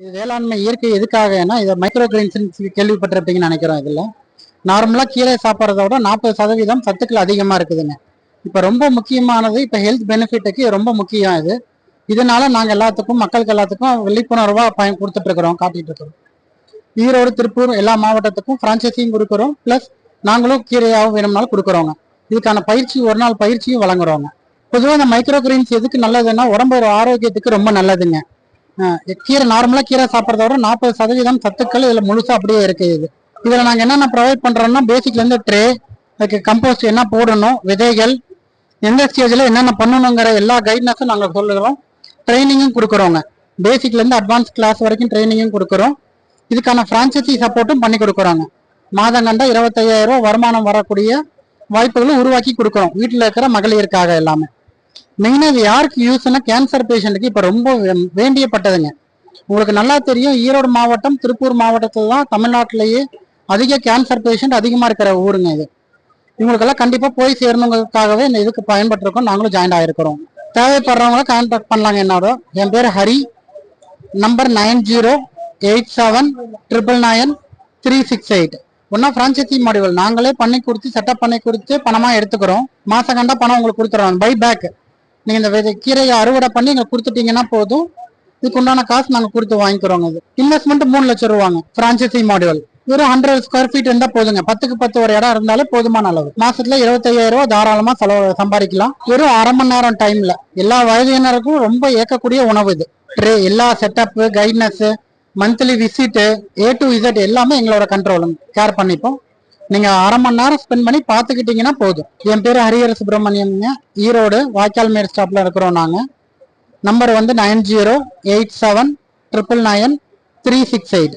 இது வேளாண்மை இயற்கை எதுக்காகனா இதை மைக்ரோ கிரெயின்ஸ் கேள்விப்பட்டிருப்பீங்கன்னு நினைக்கிறோம் இதில். நார்மலாக கீரை சாப்பிட்றத விட நாற்பது சதவீதம் சத்துக்கள் அதிகமாக இருக்குதுங்க. இப்போ ரொம்ப முக்கியமானது இப்போ ஹெல்த் பெனிஃபிட்டுக்கு ரொம்ப முக்கியம் இது. இதனால நாங்கள் எல்லாத்துக்கும் மக்களுக்கு எல்லாத்துக்கும் விழிப்புணர்வாக பயன் கொடுத்துட்ருக்குறோம் காட்டிகிட்ருக்குறோம் ஈரோடு திருப்பூர் எல்லா மாவட்டத்துக்கும் பிரான்ச்சைசியும் கொடுக்குறோம் ப்ளஸ் நாங்களும் கீரையாகவும் வேணும்னாலும் கொடுக்குறோங்க. இதுக்கான பயிற்சி ஒரு நாள் பயிற்சியும் வழங்குறோங்க. பொதுவாக இந்த மைக்ரோ கிரீன்ஸ் எதுக்கு நல்லதுன்னா உடம்பு ஆரோக்கியத்துக்கு ரொம்ப நல்லதுங்க. கீரை நார்மலா கீரை சாப்பிட்றத விட நாற்பது சதவீதம் சத்துக்கள் இதுல முழுசா அப்படியே இருக்கு இது. இதுல நாங்க என்னென்ன ப்ரொவைட் பண்றோம்னா பேசிக்ல இருந்து ட்ரே அதுக்கு கம்போஸ்ட் என்ன போடணும் விதைகள் எந்த ஸ்டேஜ்ல என்னென்ன பண்ணணுங்கிற எல்லா கைட்னஸும் நாங்க சொல்லுறோம். ட்ரைனிங்கும் கொடுக்குறோங்க. பேசிக்ல இருந்து அட்வான்ஸ் கிளாஸ் வரைக்கும் ட்ரைனிங்கும் கொடுக்குறோம். இதுக்கான பிரான்சைசி சப்போர்ட்டும் பண்ணி கொடுக்குறோங்க. மாதம் கண்டா இருபத்தையாயிரம் ரூபா வருமானம் வரக்கூடிய வாய்ப்புகளும் உருவாக்கி கொடுக்குறோம். வீட்டில் இருக்கிற மகளிருக்காக எல்லாமே. மெயினாக இது யாருக்கு யூஸ்னா கேன்சர் பேஷண்ட்டுக்கு இப்போ ரொம்ப வே- வேண்டியப்பட்டதுங்க. உங்களுக்கு நல்லா தெரியும் ஈரோடு மாவட்டம் திருப்பூர் மாவட்டத்தில் தான் தமிழ்நாட்டிலேயே அதிக கேன்சர் பேஷண்ட் அதிகமாக இருக்கிற ஊருங்க இது. இவங்களுக்கெல்லாம் கண்டிப்பாக போய் சேரணுங்கிறதுக்காகவே இந்த இதுக்கு பயன்பட்டிருக்கோம். நாங்களும் ஜாயின் ஆகிருக்கிறோம் தேவைப்படுறவங்கள கான்டாக்ட் பண்ணலாங்க என்னோட. என் பேர் Hari. Number nine zero eight seven triple nine three six eight ஒன்றா ஃப்ரான்ச்சைசி மாடியூல் நாங்களே பண்ணி கொடுத்து செட்டப் பண்ணி கொடுத்து பணமாக எடுத்துக்கிறோம். மாதம் கண்டா பணம் உங்களுக்கு கொடுத்துறோம். பை பேக் நீங்கள் இந்த விதை கீரையை அறுவடை பண்ணி எங்களுக்கு கொடுத்துட்டீங்கன்னா போதும். இதுக்கு உண்டான காசு நாங்கள் கொடுத்து வாங்கிக்கிறோங்க இது. இன்வெஸ்ட்மெண்ட் மூணு லட்சம் ரூபாங்க ஃப்ரான்ச்சைசி மாடியூல் வெறும் ஹண்ட்ரட் ஸ்கொயர் ஃபீட் இருந்தால் போதுங்க. பத்துக்கு பத்து ஒரு இடம் இருந்தாலே போதுமான அளவு. மாசத்துல இருபத்தையாயிரம் ரூபாய் தாராளமா செலவு சம்பாதிக்கலாம். வெறும் அரை மணி நேரம் டைம்ல எல்லா வயதினருக்கும் ரொம்ப ஏற்கக்கூடிய உணவு இது. ட்ரே எல்லா setup guidance monthly visit A to Z எல்லாமே எங்களோட கண்ட்ரோலுங்க கேர் பண்ணிப்போம். நீங்க அரை மணி நேரம் ஸ்பெண்ட் பண்ணி பாத்துக்கிட்டீங்கன்னா போதும். என் பேர் ஹரிஹர சுப்பிரமணியம்ங்க ஈரோடு வாய்க்கால் மேல் ஸ்டாப்ல இருக்கிறோம் நாங்க. நம்பர் வந்து nine zero eight seven triple nine three six eight